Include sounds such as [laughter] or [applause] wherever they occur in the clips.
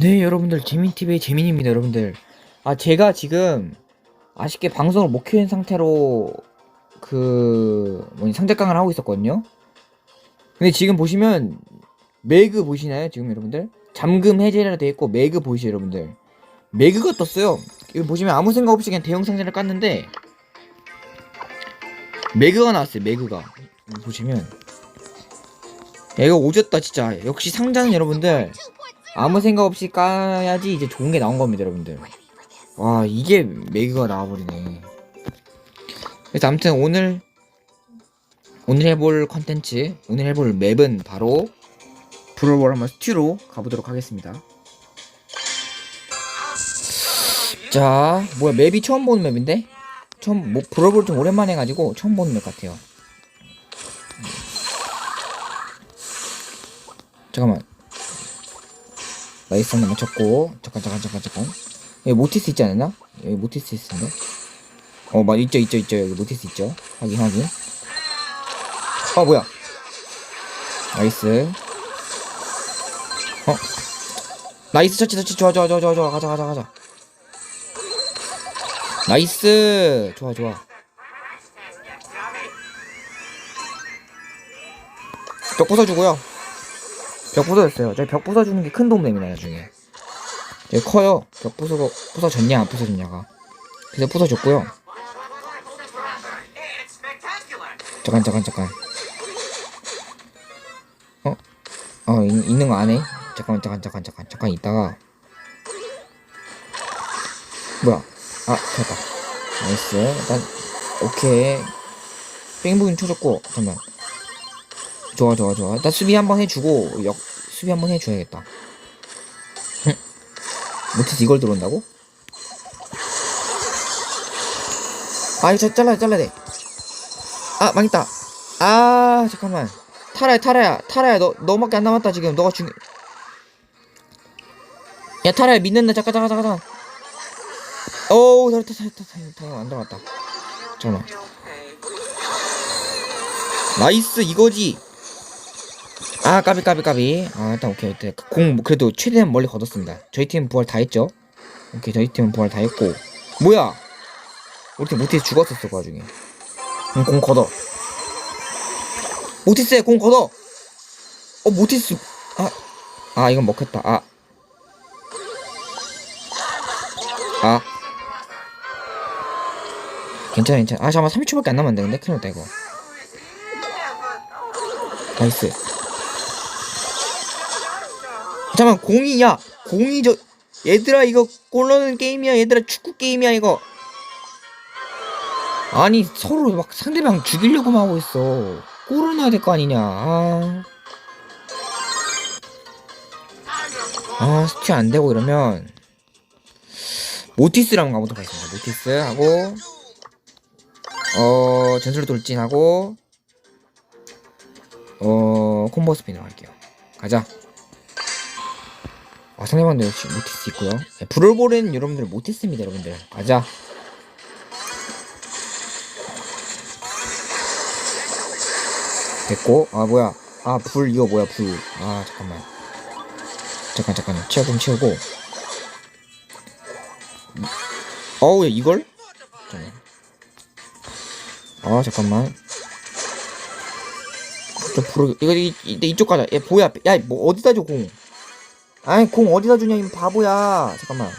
네 여러분들. 재민TV의 재민입니다 여러분들. 아 제가 지금 아쉽게 방송을 못 켜는 상태로 그 뭐니 상대강을 하고 있었거든요. 근데 지금 보시면 매그 보시나요 지금 여러분들? 잠금 해제라 되어 있고 매그 보이시죠 여러분들? 매그가 떴어요. 이거 보시면 아무 생각 없이 그냥 대형 상자를 깠는데 매그가 나왔어요 매그가. 보시면. 야 이거 오졌다 진짜. 역시 상자는 여러분들 아무 생각 없이 까야지 이제 좋은 게 나온 겁니다, 여러분들. 와, 이게 매그가 나와버리네. 그래서 아무튼 오늘, 오늘 해볼 컨텐츠, 오늘 해볼 맵은 바로 브로볼 한번 스튜로 가보도록 하겠습니다. 자, 뭐야, 맵이 처음 보는 맵인데? 처음, 뭐, 브로볼 좀 오랜만에 해가지고 처음 보는 맵 같아요. 잠깐만. 한번 맞췄고 잠깐 잠깐 잠깐 잠깐. 여기 모티스 있지 않았나? 여기 모티스 있는데? 어 맞 있죠 있죠 있죠. 여기 모티스 있죠. 확인 확인. 어 뭐야? 나이스. 어? 나이스 터치 터치. 좋아 좋아 좋아 좋아 좋아. 가자 가자 가자. 나이스! 좋아 좋아. 벽 부숴주고요 벽 부서졌어요. 저희 벽 부서주는 게 큰 도움 됩니다, 나중에. 저희 커요. 벽 부서, 부서졌냐, 안 부서졌냐가. 그래서 부서졌고요. 잠깐, 잠깐, 잠깐. 어? 어, 있, 있는 거 안 해? 잠깐만, 잠깐, 잠깐, 잠깐, 잠깐 있다가. 뭐야? 아, 됐다. 나이스. 일단, 오케이. 뺑부인 쳐줬고, 잠깐만. 좋아 좋아 좋아. 일단 수비 한번 해주고 역 수비 한번 해줘야겠다. 흠. 못해서 이걸 들어온다고? 아 이거 잘라야 잘라야 돼아 망했다. 아 잠깐만. 타라야 타라야 타라야 너 너밖에 안 남았다 지금. 너가 중요 야 타라야 믿는다. 잠깐 잠깐 잠깐 잠깐. 오우 잘했다 잘했다 잘했다. 안 들어갔다. 잠깐만. 나이스 이거지 아 까비 까비 까비. 아 일단 오케이 오케이. 공 그래도 최대한 멀리 걷었습니다. 저희 팀 부활 다 했죠? 오케이 저희 팀은 부활 다 했고. 뭐야? 우리 팀 모티스 죽었었어 그 와중에. 응, 공 걷어. 모티스에 공 걷어! 어 모티스. 아, 아 이건 먹혔다. 아. 아. 괜찮아 괜찮아. 아 잠깐만. 30초밖에 안 남았는데 근데? 큰일 났다 이거. 나이스 잠깐 공이 야. 공이 저 얘들아 이거 골 넣는 게임이야. 얘들아 축구 게임이야 이거. 아니 서로 막 상대방 죽이려고만 하고 있어. 골을 넣어야 될 거 아니냐. 아, 아 스튜 안 되고 이러면 모티스랑 가보도록 하겠습니다. 모티스 하고 어 전술 돌진하고 어 콤보 스피너 할게요. 가자 아 상대방도 역시 모티스 있고요. 네, 브롤볼은 여러분들 모티스입니다 여러분들. 가자. 됐고 아 뭐야. 아 불 이거 뭐야 불. 아 잠깐만. 잠깐 잠깐 치워 좀 치우고. 어우 야, 이걸? 잠깐만. 아 잠깐만. 저 불을 이거 이, 이, 이쪽 가자. 얘 뭐야 야뭐 어디다 줘공 아니 공 어디다 주냐 이 바보야. 잠깐만.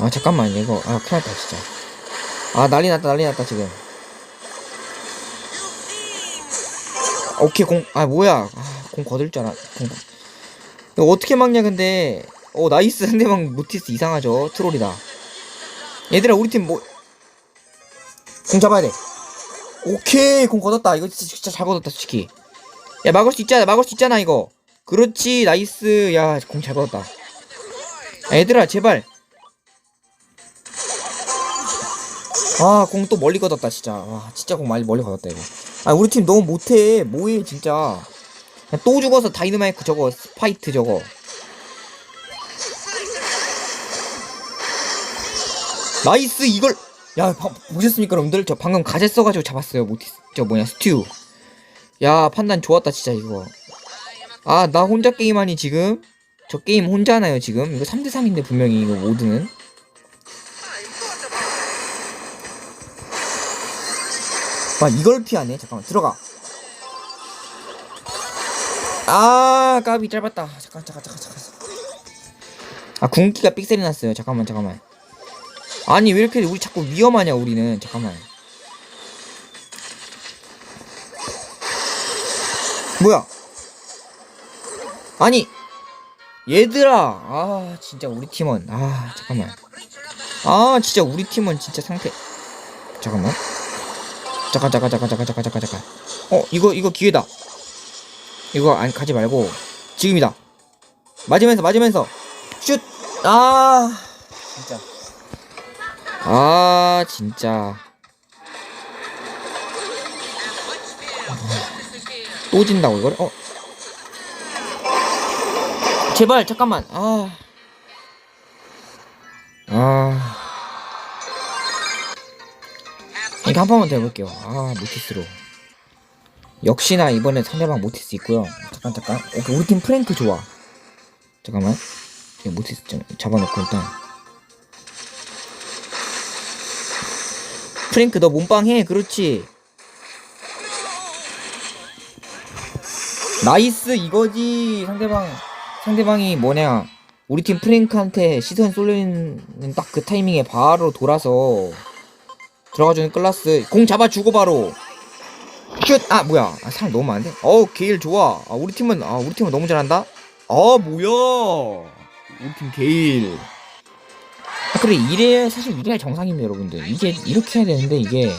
아 잠깐만 이거. 아 큰일났다 진짜. 아 난리 났다 난리 났다 지금. 오케이 공 아 뭐야. 아, 공 거들 줄 알아. 공. 이거 어떻게 막냐 근데. 어 나이스. [laughs] 상대방 모티스 이상하죠. 트롤이다. 얘들아 우리 팀 뭐. 공 잡아야 돼. 오케이 공 걷었다. 이거 진짜, 진짜 잘 걷었다 솔직히 야 막을 수 있잖아 막을 수 있잖아 이거. 그렇지 나이스. 야 공잘 야, 얘들아 제발. 아 공 또 멀리 걷었다 진짜. 와 진짜 공 많이 멀리 걷었다 이거. 아 우리 팀 너무 못해. 뭐해 진짜. 야, 또 죽어서 다이너마이크 저거 스파이트 저거. 나이스 이걸. 야 바, 보셨습니까 여러분들? 저 방금 가재 써가지고 잡았어요 모티스. 저 뭐냐 스튜 야 판단 좋았다 진짜 이거 아, 나 혼자 게임하니 지금? 저 게임 혼자 하나요, 지금? 이거 3대3인데 분명히 이거 모드는. 와, 이걸 피하네. 잠깐만, 들어가. 아, 까비 짧았다. 잠깐, 잠깐, 잠깐, 잠깐. 아, 궁기가 삑셀이 났어요. 잠깐만, 잠깐만. 아니, 왜 이렇게 우리 자꾸 위험하냐, 우리는. 잠깐만. 뭐야? 아니 얘들아. 아 진짜 우리 팀원. 아 잠깐만. 아 진짜 우리 팀원 진짜 상태. 잠깐만. 잠깐 잠깐 잠깐 잠깐 잠깐 잠깐 잠깐. 어 이거 이거 기회다. 이거 안 가지 말고 지금이다. 맞으면서 맞으면서. 슛 아 진짜. 아 진짜 또 진다고 이걸 어 제발 잠깐만 아. 아. 이거 한 번만 더 해볼게요. 아 모티스로. 역시나 이번에 상대방 모티스 있고요. 잠깐 잠깐. 오케이 우리 팀 프랭크 좋아. 잠깐만. 모티스 좀 잡아놓고 일단. 프랭크 너 몸빵 해. 그렇지. 나이스 이거지. 상대방 상대방이 뭐냐. 우리 팀 프랭크한테 시선 쏠리는 딱 그 타이밍에 바로 돌아서 들어가주는 클라스. 공 잡아주고 바로. 슛 아 뭐야. 아, 사람 너무 많은데? 어우 게일 좋아. 아 우리 팀은 아 우리 팀은 너무 잘한다? 아 뭐야. 우리 팀 게일. 아 그래 이래 사실 이래야 정상입니다 여러분들. 이게 이렇게 해야 되는데 이게.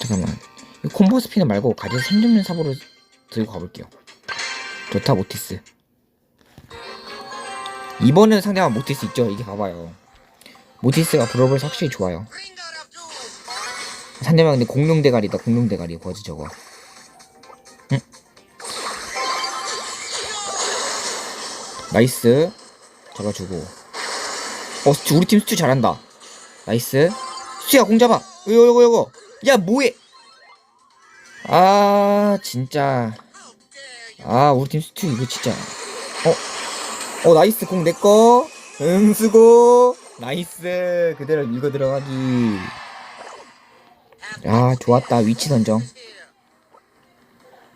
잠깐만. 이 콤보 스피너 말고 가지 3점면 사보로 들고 가볼게요. 좋다 모티스. 이번에는 상대방 모티스 있죠? 이게 봐봐요. 모티스가 브로벌 확실히 좋아요. 상대방 근데 공룡 대가리다 공룡 대가리 뭐지 저거. 응? 나이스. 잡아주고. 어 우리 팀 스튜 잘한다. 나이스. 스튜야 공 잡아. 요거 요거 요거. 야 뭐해 아 진짜. 아 우리 팀 스튜 이거 진짜. 어? 어 나이스. 공 내꺼 응 수고. 나이스. 그대로 밀고 들어가기. 아 좋았다. 위치 선정.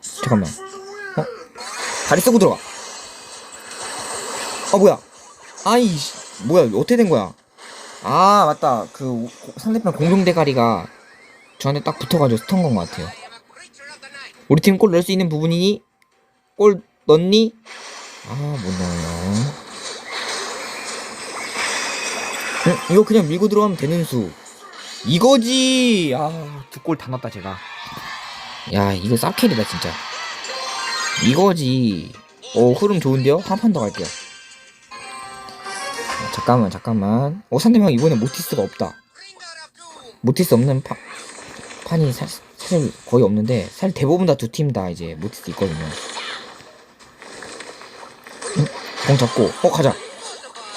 잠깐만. 어? 다리 쓰고 들어가. 어 뭐야? 아이 씨, 뭐야? 어떻게 된 거야? 아 맞다. 그 오- 상대편 공룡 대가리가 저한테 딱 붙어가지고 스턴 건것 같아요 우리 팀 골 넣을 수 있는 부분이니 골 넣니? 아, 못 넣어요. 응, 이거 그냥 밀고 들어가면 되는 수. 이거지! 아, 두 골 다 넣었다, 제가. 야, 이거 쌉캐리다, 진짜. 이거지. 오, 흐름 좋은데요? 한 판 더 갈게요. 아, 잠깐만, 잠깐만. 어, 상대방 이번에 모티스가 없다. 모티스 없는 파, 판이 사, 사실 거의 없는데, 사실 대부분 다 두 팀 다 이제 모티스 있거든요. 공 잡고. 어 가자.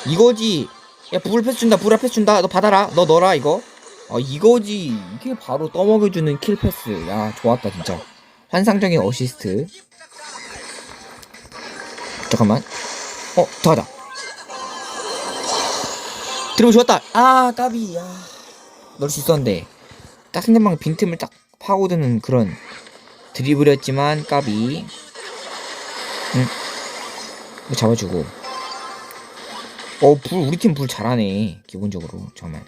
이거지. 야 부를 패스 준다. 부를 패스 준다. 너 받아라. 너 넣어라 이거. 아 이거지. 이게 바로 떠먹여주는 킬 패스. 야 좋았다 진짜. 환상적인 어시스트. 잠깐만. 어 더하다 드리블 좋았다. 아 까비. 야 넣을 수 있었는데. 딱 상대방 빈틈을 딱 파고드는 그런 드리블이었지만 까비 응? 잡아주고. 어 불 우리 팀 불 잘하네 기본적으로 잠깐만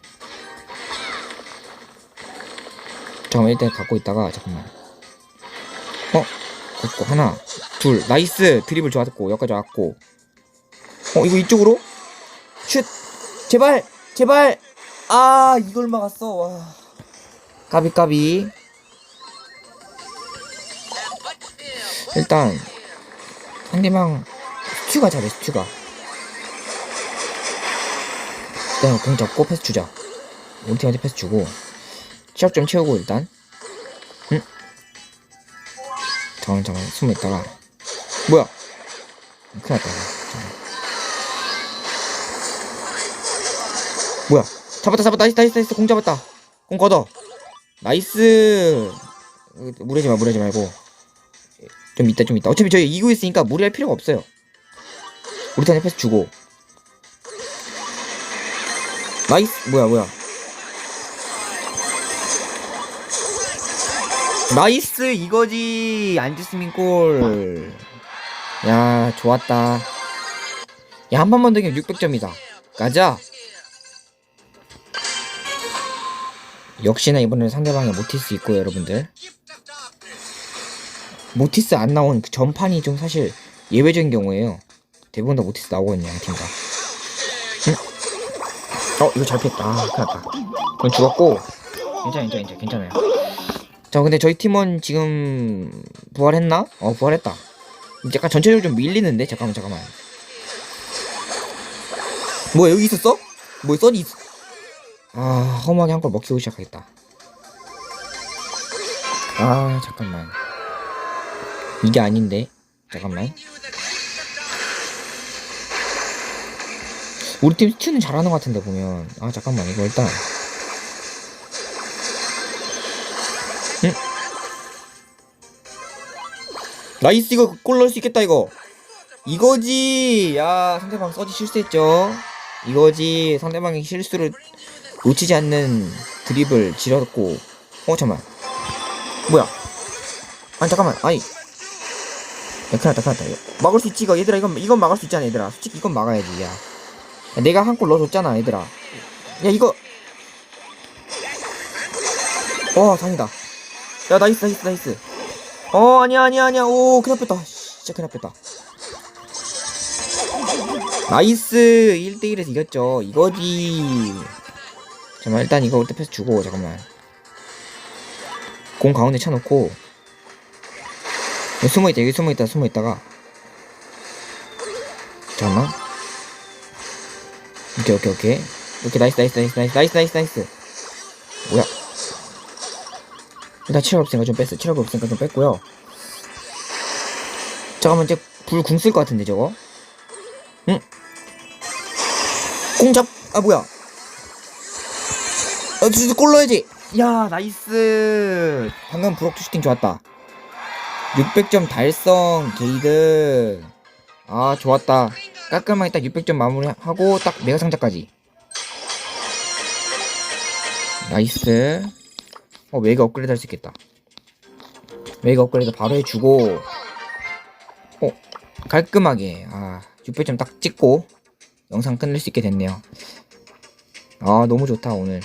잠깐만 일단 갖고 있다가 잠깐만. 어? 갖고 하나 둘 나이스! 드리블 좋았고 여기까지 왔고. 어 이거 이쪽으로? 슛! 제발! 제발! 아 이걸 막았어. 와. 까비 까비 일단 상대방 스튜가 잘해 스튜가. 일단 공 잡고 패스 주자. 우리 팀한테 패스 주고. 시합 좀 채우고 일단. 응? 잠깐만 잠깐만. 숨어 있다가. 뭐야? 큰일 났다. 뭐야? 잡았다 잡았다. 나이스 나이스 나이스. 공 잡았다. 공 걷어. 나이스. 무리지 마 무리지 말고 좀 이따 좀 이따 어차피 저희 이기고 있으니까 무리할 필요가 없어요. 우리 팀 패스 주고. 나이스! 뭐야 뭐야. 나이스! 이거지! 안지스민 골야 좋았다. 야 한 번만 더 이기면 600점이다. 가자! 역시나 이번에는 상대방에 모티스 있고요 여러분들 모티스 안 나온 그 전판이 좀 사실 예외적인 경우에요. 대부분 다 모티스 나오거든요 양팀 다. 응? 어 이거 잘 피했다. 아, 큰일 났다. 그건 죽었고. 괜찮아 괜찮아 괜찮아 괜찮아요. 자 근데 저희 팀원 지금 부활했나? 어 부활했다. 약간 전체적으로 좀 밀리는데? 잠깐만 잠깐만. 뭐야 여기 있었어? 뭐 써니 있... 아 허무하게 한 걸 먹히고 시작하겠다. 아 잠깐만 이게 아닌데. 잠깐만. 우리 팀 스튜는 잘하는 것 같은데 보면. 아 잠깐만. 이거 일단. 응? 나이스 이거 골 넣을 수 있겠다 이거. 이거지. 야 상대방 써지 실수했죠. 이거지. 상대방의 실수를 놓치지 않는 드립을 지렸고. 어 잠깐만. 뭐야? 아니 잠깐만. 아니 야 큰일 났다 큰일 났다. 이거 막을 수 있지 이거. 얘들아 이건 이건 막을 수 있잖아 얘들아. 솔직히 이건 막아야지 야, 야 내가 한 골 넣어줬잖아 얘들아. 야 이거. 와 다행이다. 야 나이스 나이스 나이스. 어 아니야 아니야 아니야. 오 큰일 났다. 진짜 큰일 났다. 나이스. 1대1에서 이겼죠. 이거지. 잠깐만 일단 이거 올때 패스 주고 잠깐만. 공 가운데 쳐놓고 숨어있다 여기 숨어있다 숨어있다가. 잠깐만. 오케이 오케이 오케이. 오케이 나이스 나이스 나이스 나이스 나이스 나이스 나이스. 뭐야? 일단 체력 없으니까 좀 뺐어. 체력 없으니까 좀 뺐고요. 잠깐만 이제 불 궁 쓸 것 같은데 저거? 응? 공잡 아 뭐야? 아 골 넣어야지. 야 나이스. 방금 브록투 슈팅 좋았다 600점 달성 게이드. 아 좋았다. 깔끔하게 딱 600점 마무리하고 딱 메가 상자까지. 나이스. 어 메가 업그레이드 할 수 있겠다. 메가 업그레이드 바로 해주고. 어 깔끔하게. 아 600점 딱 찍고 영상 끝낼 수 있게 됐네요. 아 너무 좋다 오늘